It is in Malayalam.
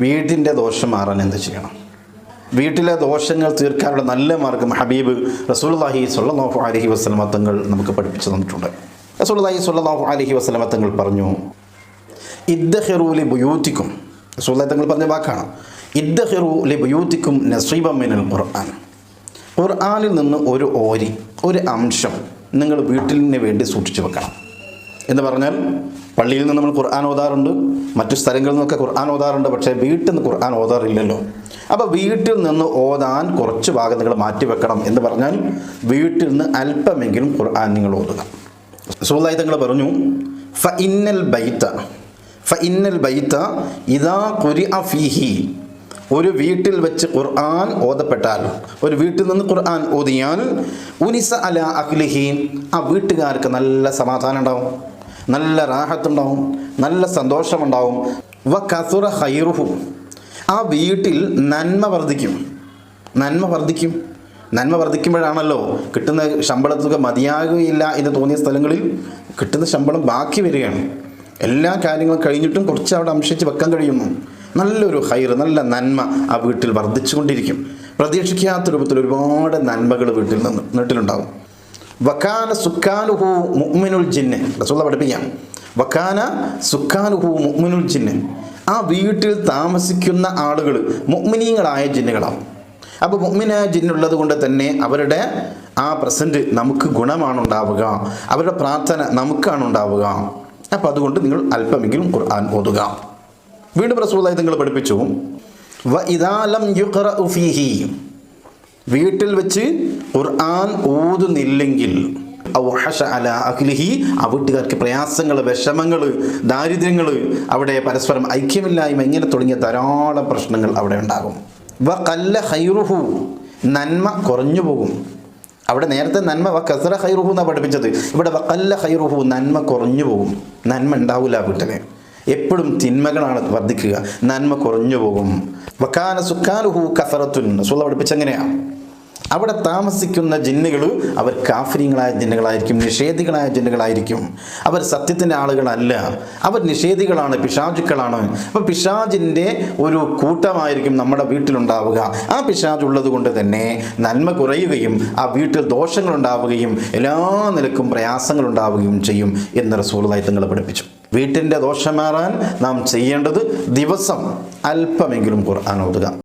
വീട്ടിന്റെ ദോഷം മാറാൻ എന്ത് ചെയ്യണം? വീട്ടിലെ ദോഷങ്ങൾ തീർക്കാനുള്ള നല്ല മാർഗം ഹബീബ് റസൂൽഹി സ്വല്ലല്ലാഹു അലൈഹി വസല്ലമ തങ്ങൾ നമുക്ക് പഠിപ്പിച്ചു തന്നിട്ടുണ്ട്. റസൂൽഹി സ്വല്ലല്ലാഹു അലൈഹി വസല്ലമ തങ്ങൾ പറഞ്ഞു ഇദ്ദഹിറൂലി ബുയൂത്തിക്കും. റസൂലുള്ളാഹി തങ്ങൾ പറഞ്ഞ വാക്കാണ്. ഇദ്ദഹിറൂലി ബുയൂത്തിക്കും നസീബം മിനൽ ഖുർആൻ. ഖുർആനിൽ നിന്ന് ഒരു ഓരി ഒരു അംശം നിങ്ങൾ വീട്ടിലിന് വേണ്ടി സൂക്ഷിച്ചു വെക്കണം. എന്ന് പറഞ്ഞാൽ പള്ളിയിൽ നിന്ന് നമ്മൾ ഖുർആൻ ഓതാറുണ്ട് മറ്റു സ്ഥലങ്ങളിൽ നിന്നൊക്കെ ഖുർആൻ ഓതാറുണ്ട് പക്ഷേ വീട്ടിൽ നിന്ന് ഖുർആൻ ഓതാറില്ലല്ലോ. അപ്പോൾ വീട്ടിൽ നിന്ന് ഓതാൻ കുറച്ച് ഭാഗം നിങ്ങൾ മാറ്റിവെക്കണം എന്ന് പറഞ്ഞാൽ വീട്ടിൽ നിന്ന് അല്പമെങ്കിലും ഖുർആൻ നിങ്ങൾ ഓതുക. സുഹൃത്തായി തങ്ങൾ പറഞ്ഞു ഫ ഇന്നൽ ബൈത്ത ഫ ഇന്നൽ ബൈത്ത ഇതാ കുരി ഫീഹി. ഒരു വീട്ടിൽ വെച്ച് ഖുർആൻ ഓതപ്പെട്ടാൽ ഒരു വീട്ടിൽ നിന്ന് ഖുർആൻ ഓതിയാൽ ഉനിസ അല അഖ്ലിഹി. ആ വീട്ടുകാർക്ക് നല്ല സമാധാനം ഉണ്ടാവും. നല്ല റാഹത്തുണ്ടാവും നല്ല സന്തോഷമുണ്ടാവും. വ കസുറ ഹൈറുഹു ആ വീട്ടിൽ നന്മ വർദ്ധിക്കും. നന്മ വർദ്ധിക്കും. നന്മ വർദ്ധിക്കുമ്പോഴാണല്ലോ കിട്ടുന്ന ശമ്പളത്തുക മതിയാകുകയില്ല എന്ന് തോന്നിയ സ്ഥലങ്ങളിൽ കിട്ടുന്ന ശമ്പളം ബാക്കി വരികയാണ്. എല്ലാ കാര്യങ്ങളും കഴിഞ്ഞിട്ടും കുറച്ച് അവിടെ അംശിച്ച് വെക്കാൻ കഴിയുന്നു. നല്ലൊരു ഹൈർ നല്ല നന്മ ആ വീട്ടിൽ വർദ്ധിച്ചുകൊണ്ടിരിക്കും. പ്രതീക്ഷിക്കാത്ത രൂപത്തിൽ ഒരുപാട് നന്മകൾ വീട്ടിൽ നിന്ന് വീട്ടിലുണ്ടാകും വക്കാന സുക്കാനുഹു മുഅ്മിനുൽ ജിന്ന്. റസൂള്ള പഠിപ്പിക്കാം. വക്കാന സുക്കാനുഹു മുഅ്മിനുൽ ജിന്ന്. ആ വീട്ടിൽ താമസിക്കുന്ന ആളുകൾ മുഅ്മിനീങ്ങളായ ജിന്നുകളാവും. അപ്പോൾ മുഅ്മിനായ ജിന്നുള്ളത് കൊണ്ട് തന്നെ അവരുടെ ആ പ്രസന്റ് നമുക്ക് ഗുണമാണുണ്ടാവുക. അവരുടെ പ്രാർത്ഥന നമുക്കാണ് ഉണ്ടാവുക അപ്പോൾ അതുകൊണ്ട് നിങ്ങൾ അല്പമെങ്കിലും ഖുർആൻ ഓതുക. വീണ്ടും റസൂള്ള നിങ്ങൾ പഠിപ്പിച്ചു. വ ഇദാലം യുഖറ ഫീഹി. വീട്ടിൽ വെച്ച് ഖുർആൻ ഓതുന്നില്ലെങ്കിൽ ഔഹശ അല ആ വീട്ടുകാർക്ക് പ്രയാസങ്ങൾ വിഷമങ്ങൾ ദാരിദ്ര്യങ്ങൾ അവിടെ പരസ്പരം ഐക്യമില്ലായ്മ ഇങ്ങനെ തുടങ്ങിയ ധാരാളം പ്രശ്നങ്ങൾ അവിടെ ഉണ്ടാകും. വ കല്ല ഹൈറുഹു നന്മ കുറഞ്ഞു പോകും. അവിടെ നേരത്തെ നന്മ വ കസറ ഹൈറുഹു എന്നാണ് പഠിപ്പിച്ചത്. ഇവിടെ വ കല്ല ഹൈറുഹു നന്മ കുറഞ്ഞു പോകും. നന്മ ഉണ്ടാവില്ല വീട്ടിൽ എപ്പോഴും തിന്മകളാണ് വർദ്ധിക്കുക. നന്മ കുറഞ്ഞു പോകും. വക്കാന സുക്കാനുഹു കസറത്തുൻ. സുള്ള പഠിപ്പിച്ചെങ്ങനെയാണ് അവിടെ താമസിക്കുന്ന ജിന്നുകൾ അവർ കാഫര്യങ്ങളായ ജിന്നുകളായിരിക്കും നിഷേധികളായ ജിന്നുകളായിരിക്കും. അവർ സത്യത്തിന്റെ ആളുകളല്ല. അവർ നിഷേധികളാണ് പിശാചുക്കളാണ്. അപ്പോൾ പിശാജിന്റെ ഒരു കൂട്ടമായിരിക്കും നമ്മുടെ വീട്ടിലുണ്ടാവുക. ആ പിശാജ് ഉള്ളത് കൊണ്ട് തന്നെ നന്മ കുറയുകയും ആ വീട്ടിൽ ദോഷങ്ങളുണ്ടാവുകയും എല്ലാ നിലക്കും പ്രയാസങ്ങളുണ്ടാവുകയും ചെയ്യും എന്ന് റസൂളായി തങ്ങൾ പഠിപ്പിച്ചു. വീട്ടിന്റെ ദോഷം മാറാൻ നാം ചെയ്യേണ്ടത് ദിവസം അല്പമെങ്കിലും ഖുർആൻ ഓതുക.